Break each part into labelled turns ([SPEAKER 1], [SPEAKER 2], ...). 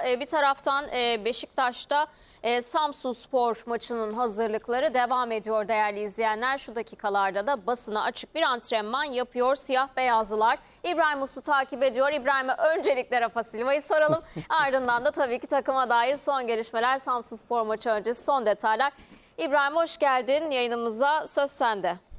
[SPEAKER 1] arada e, bir taraftan e, Beşiktaş'ta e, Samsun Spor maçının hazırlıkları devam ediyor değerli izleyenler. Şu dakikalarda da basına açık bir antrenman yapıyor siyah beyazlılar. İbrahim Uslu takip ediyor. İbrahim'e öncelikle Rafa Silva'yı soralım. Ardından da tabii ki takıma dair son gelişmeler Samsun Spor maçı öncesi son detaylar. İbrahim hoş geldin yayınımıza söz sende.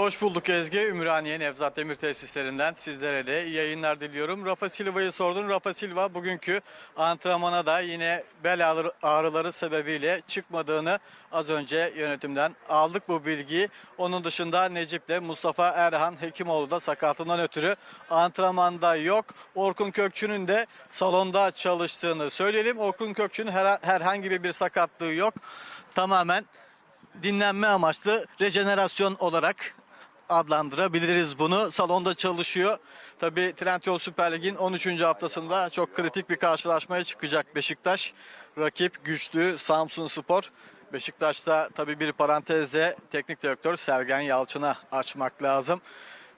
[SPEAKER 2] Hoş bulduk Ezgi. Ümraniye Nevzat Demir tesislerinden sizlere de yayınlar diliyorum. Rafa Silva'yı sordun. Rafa Silva bugünkü antrenmana da yine bel ağrı- ağrıları sebebiyle çıkmadığını az önce yönetimden aldık bu bilgiyi. Onun dışında Necip'le Mustafa Erhan Hekimoğlu da sakatından ötürü antrenmanda yok. Orkun Kökçü'nün de salonda çalıştığını söyleyelim. Orkun Kökçü'nün her- herhangi bir sakatlığı yok. Tamamen dinlenme amaçlı rejenerasyon olarak adlandırabiliriz bunu. Salonda çalışıyor. Tabii Trendyol Süper Lig'in 13. haftasında çok kritik bir karşılaşmaya çıkacak Beşiktaş. Rakip güçlü Samsun Spor. Beşiktaş'ta tabii bir parantezde teknik direktör Sergen Yalçın'a açmak lazım.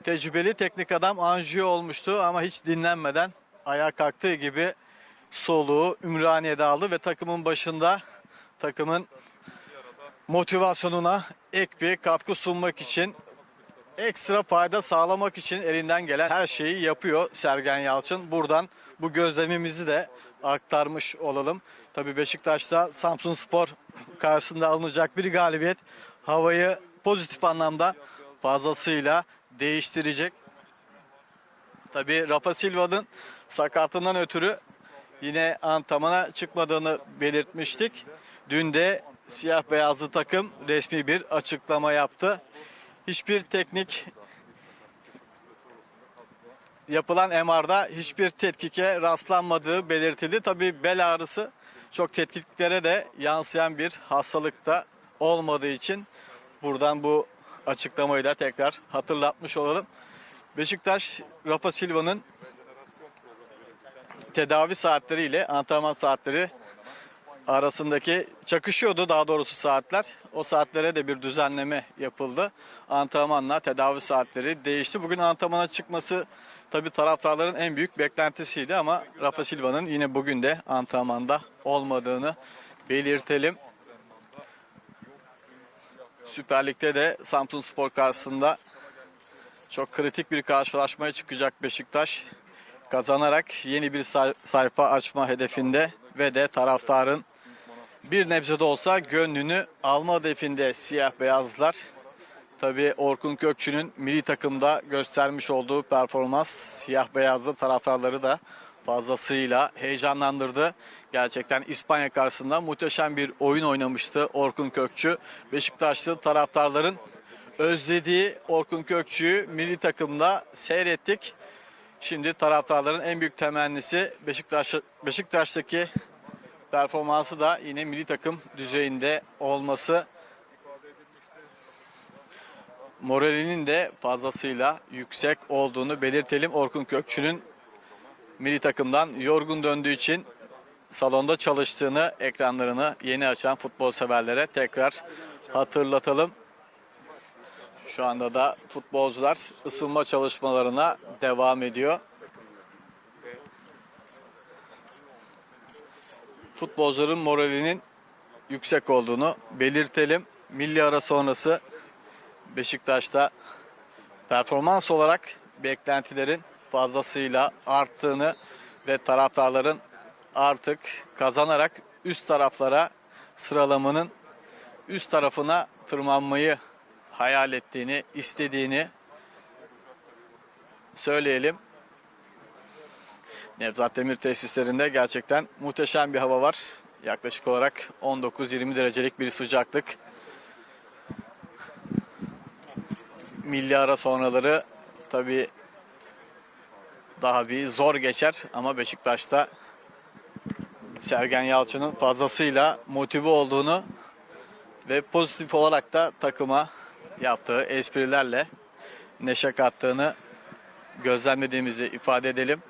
[SPEAKER 2] Tecrübeli teknik adam Anjiyo olmuştu ama hiç dinlenmeden ayağa kalktığı gibi soluğu Ümraniye'de aldı ve takımın başında takımın motivasyonuna ek bir katkı sunmak için ekstra fayda sağlamak için elinden gelen her şeyi yapıyor Sergen Yalçın. Buradan bu gözlemimizi de aktarmış olalım. Tabii Beşiktaş'ta Samsun Spor karşısında alınacak bir galibiyet havayı pozitif anlamda fazlasıyla değiştirecek. Tabii Rafa Silva'nın sakatından ötürü yine antrenmana çıkmadığını belirtmiştik. Dün de siyah beyazlı takım resmi bir açıklama yaptı. Hiçbir teknik yapılan MR'da hiçbir tetkike rastlanmadığı belirtildi. Tabii bel ağrısı çok tetkiklere de yansıyan bir hastalıkta olmadığı için buradan bu açıklamayı da tekrar hatırlatmış olalım. Beşiktaş Rafa Silva'nın tedavi saatleriyle antrenman saatleri arasındaki çakışıyordu daha doğrusu saatler. O saatlere de bir düzenleme yapıldı. Antrenmanla tedavi saatleri değişti. Bugün antrenmana çıkması tabi taraftarların en büyük beklentisiydi ama Rafa Silva'nın yine bugün de antrenmanda olmadığını belirtelim. Süper Lig'de de Samsun Spor karşısında çok kritik bir karşılaşmaya çıkacak Beşiktaş. Kazanarak yeni bir say- sayfa açma hedefinde ve de taraftarın bir nebze de olsa gönlünü alma hedefinde siyah beyazlar. Tabii Orkun Kökçü'nün milli takımda göstermiş olduğu performans siyah beyazlı taraftarları da fazlasıyla heyecanlandırdı. Gerçekten İspanya karşısında muhteşem bir oyun oynamıştı Orkun Kökçü. Beşiktaşlı taraftarların özlediği Orkun Kökçü'yü milli takımda seyrettik. Şimdi taraftarların en büyük temennisi Beşiktaş Beşiktaş'taki performansı da yine milli takım düzeyinde olması. Moralinin de fazlasıyla yüksek olduğunu belirtelim. Orkun Kökçü'nün milli takımdan yorgun döndüğü için salonda çalıştığını ekranlarını yeni açan futbol severlere tekrar hatırlatalım. Şu anda da futbolcular ısınma çalışmalarına devam ediyor. Futbolcuların moralinin yüksek olduğunu belirtelim. Milli ara sonrası Beşiktaş'ta performans olarak beklentilerin fazlasıyla arttığını ve taraftarların artık kazanarak üst taraflara sıralamanın üst tarafına tırmanmayı hayal ettiğini, istediğini söyleyelim. Nevzat Demir tesislerinde gerçekten muhteşem bir hava var. Yaklaşık olarak 19-20 derecelik bir sıcaklık. Milli ara sonraları tabii daha bir zor geçer ama Beşiktaş'ta Sergen Yalçın'ın fazlasıyla motive olduğunu ve pozitif olarak da takıma yaptığı esprilerle neşe kattığını gözlemlediğimizi ifade edelim.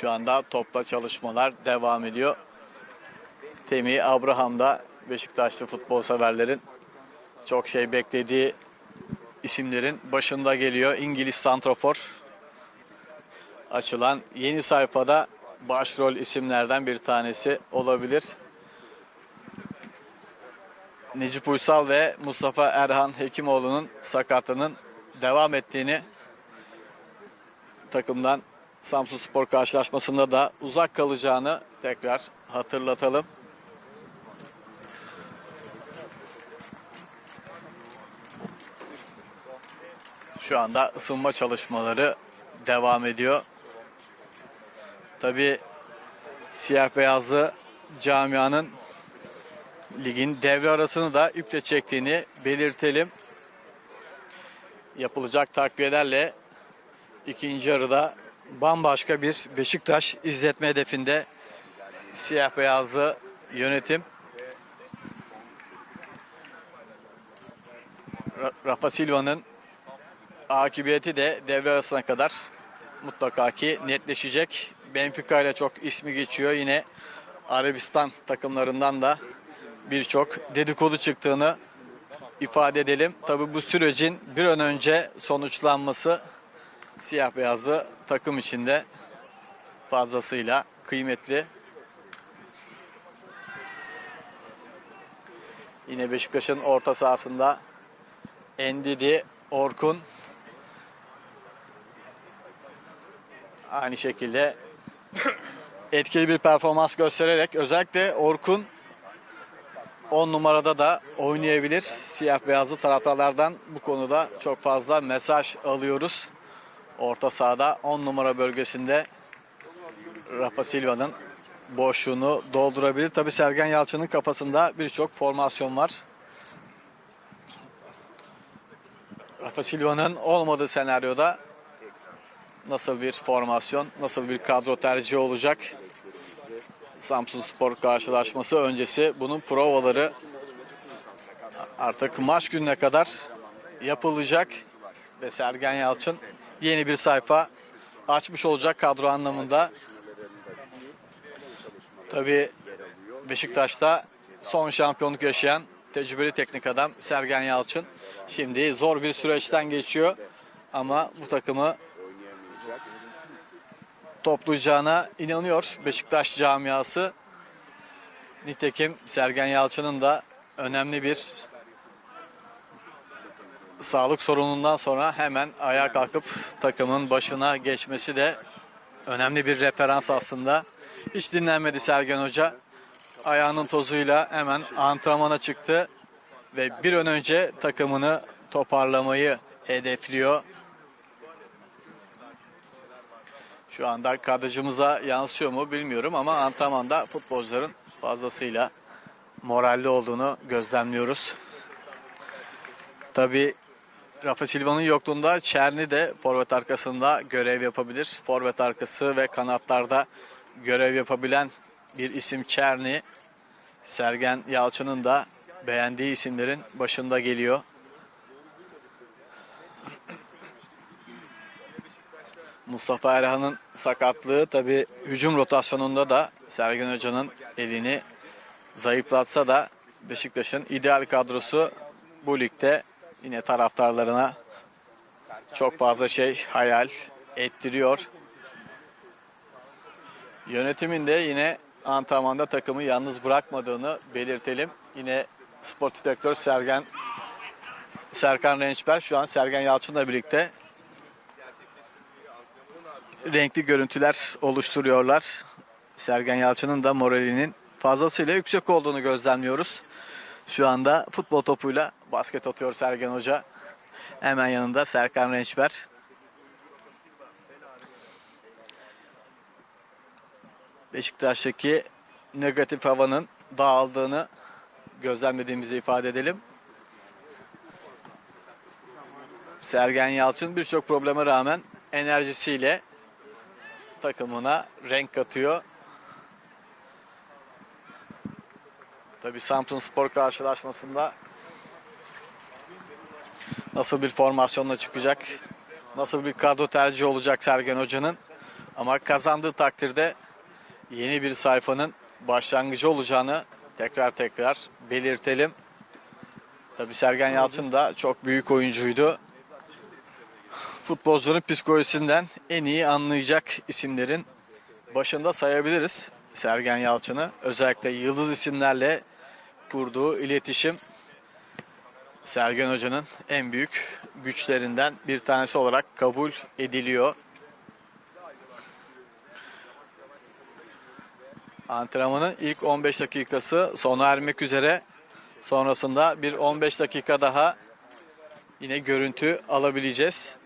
[SPEAKER 2] Şu anda topla çalışmalar devam ediyor. Temi Abraham da Beşiktaşlı futbol severlerin çok şey beklediği isimlerin başında geliyor. İngiliz santrafor açılan yeni sayfada başrol isimlerden bir tanesi olabilir. Necip Uysal ve Mustafa Erhan Hekimoğlu'nun sakatlığının devam ettiğini takımdan Samsun Spor karşılaşmasında da uzak kalacağını tekrar hatırlatalım. Şu anda ısınma çalışmaları devam ediyor. Tabii siyah beyazlı camianın ligin devre arasını da iple çektiğini belirtelim. Yapılacak takviyelerle ikinci yarıda bambaşka bir Beşiktaş izletme hedefinde siyah beyazlı yönetim. Ra- Rafa Silva'nın akıbiyeti de devre arasına kadar mutlaka ki netleşecek. Benfica ile çok ismi geçiyor. Yine Arabistan takımlarından da birçok dedikodu çıktığını ifade edelim. Tabi bu sürecin bir an önce sonuçlanması siyah beyazlı takım içinde fazlasıyla kıymetli. Yine Beşiktaş'ın orta sahasında Endidi, Orkun aynı şekilde etkili bir performans göstererek özellikle Orkun 10 numarada da oynayabilir. Siyah beyazlı taraftarlardan bu konuda çok fazla mesaj alıyoruz. Orta sahada 10 numara bölgesinde Rafa Silva'nın boşluğunu doldurabilir. Tabi Sergen Yalçın'ın kafasında birçok formasyon var. Rafa Silva'nın olmadığı senaryoda nasıl bir formasyon, nasıl bir kadro tercihi olacak? Samsun Spor karşılaşması öncesi bunun provaları artık maç gününe kadar yapılacak ve Sergen Yalçın yeni bir sayfa açmış olacak kadro anlamında. Tabii Beşiktaş'ta son şampiyonluk yaşayan tecrübeli teknik adam Sergen Yalçın şimdi zor bir süreçten geçiyor ama bu takımı toplayacağına inanıyor Beşiktaş camiası. Nitekim Sergen Yalçın'ın da önemli bir sağlık sorunundan sonra hemen ayağa kalkıp takımın başına geçmesi de önemli bir referans aslında. Hiç dinlenmedi Sergen Hoca. Ayağının tozuyla hemen antrenmana çıktı ve bir an önce takımını toparlamayı hedefliyor. Şu anda kadrajımıza yansıyor mu bilmiyorum ama antrenmanda futbolcuların fazlasıyla moralli olduğunu gözlemliyoruz. Tabi Rafa Silva'nın yokluğunda Çerni de forvet arkasında görev yapabilir. Forvet arkası ve kanatlarda görev yapabilen bir isim Çerni. Sergen Yalçın'ın da beğendiği isimlerin başında geliyor. Mustafa Erhan'ın sakatlığı tabi hücum rotasyonunda da Sergen Hoca'nın elini zayıflatsa da Beşiktaş'ın ideal kadrosu bu ligde yine taraftarlarına çok fazla şey hayal ettiriyor. Yönetimin de yine antrenmanda takımı yalnız bırakmadığını belirtelim. Yine spor direktör Sergen Serkan Rençber şu an Sergen Yalçın'la birlikte renkli görüntüler oluşturuyorlar. Sergen Yalçın'ın da moralinin fazlasıyla yüksek olduğunu gözlemliyoruz. Şu anda futbol topuyla basket atıyor Sergen Hoca. Hemen yanında Serkan Rençber. Beşiktaş'taki negatif havanın dağıldığını gözlemlediğimizi ifade edelim. Sergen Yalçın birçok probleme rağmen enerjisiyle takımına renk katıyor. Tabi Samsun Spor karşılaşmasında nasıl bir formasyonla çıkacak, nasıl bir kadro tercihi olacak Sergen Hoca'nın. Ama kazandığı takdirde yeni bir sayfanın başlangıcı olacağını tekrar tekrar belirtelim. Tabi Sergen Yalçın da çok büyük oyuncuydu. futbolcuların psikolojisinden en iyi anlayacak isimlerin başında sayabiliriz Sergen Yalçın'ı. Özellikle yıldız isimlerle kurduğu iletişim Sergen Hoca'nın en büyük güçlerinden bir tanesi olarak kabul ediliyor. Antrenmanın ilk 15 dakikası sona ermek üzere. Sonrasında bir 15 dakika daha yine görüntü alabileceğiz.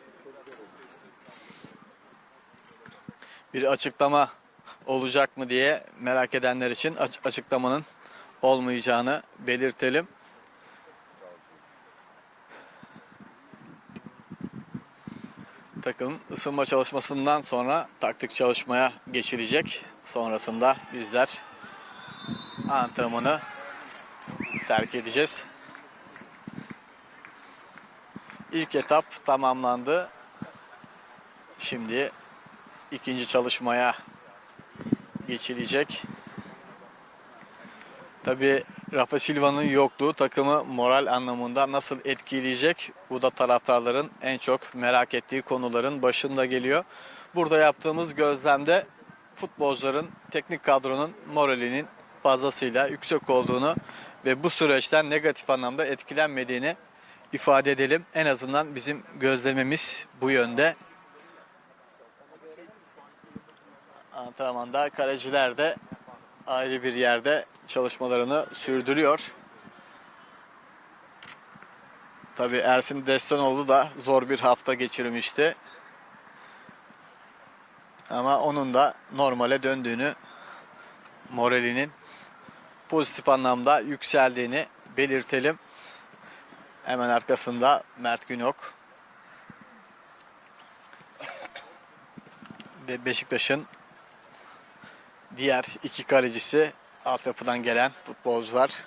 [SPEAKER 2] Bir açıklama olacak mı diye merak edenler için aç- açıklamanın olmayacağını belirtelim. Takım ısınma çalışmasından sonra taktik çalışmaya geçilecek. Sonrasında bizler antrenmanı terk edeceğiz. İlk etap tamamlandı. Şimdi ikinci çalışmaya geçilecek. Tabi Rafa Silva'nın yokluğu takımı moral anlamında nasıl etkileyecek? Bu da taraftarların en çok merak ettiği konuların başında geliyor. Burada yaptığımız gözlemde futbolcuların, teknik kadronun moralinin fazlasıyla yüksek olduğunu ve bu süreçten negatif anlamda etkilenmediğini ifade edelim. En azından bizim gözlemimiz bu yönde. Antrenmanda kaleciler de ayrı bir yerde çalışmalarını sürdürüyor. Tabi Ersin Destanoğlu da zor bir hafta geçirmişti. Ama onun da normale döndüğünü, moralinin pozitif anlamda yükseldiğini belirtelim. Hemen arkasında Mert Günok. Ve Beşiktaş'ın diğer iki kalecisi altyapıdan gelen futbolcular.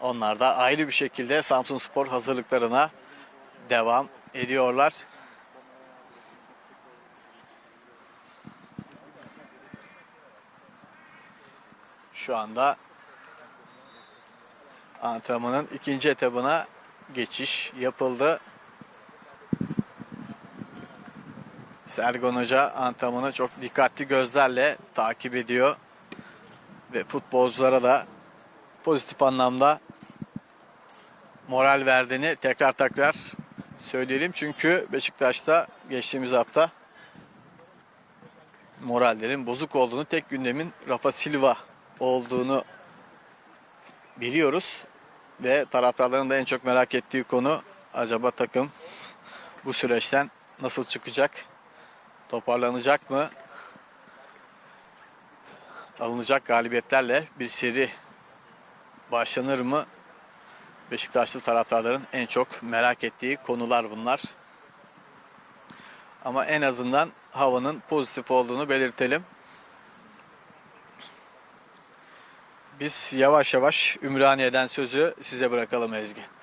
[SPEAKER 2] Onlar da ayrı bir şekilde Samsun Spor hazırlıklarına devam ediyorlar. Şu anda antrenmanın ikinci etabına geçiş yapıldı. Sergen Hoca antrenmanı çok dikkatli gözlerle takip ediyor. Ve futbolculara da pozitif anlamda moral verdiğini tekrar tekrar söyleyelim. Çünkü Beşiktaş'ta geçtiğimiz hafta morallerin bozuk olduğunu, tek gündemin Rafa Silva olduğunu biliyoruz. Ve taraftarların da en çok merak ettiği konu acaba takım bu süreçten nasıl çıkacak? Toparlanacak mı? Alınacak galibiyetlerle bir seri başlanır mı? Beşiktaşlı taraftarların en çok merak ettiği konular bunlar. Ama en azından havanın pozitif olduğunu belirtelim. Biz yavaş yavaş Ümraniye'den sözü size bırakalım Ezgi.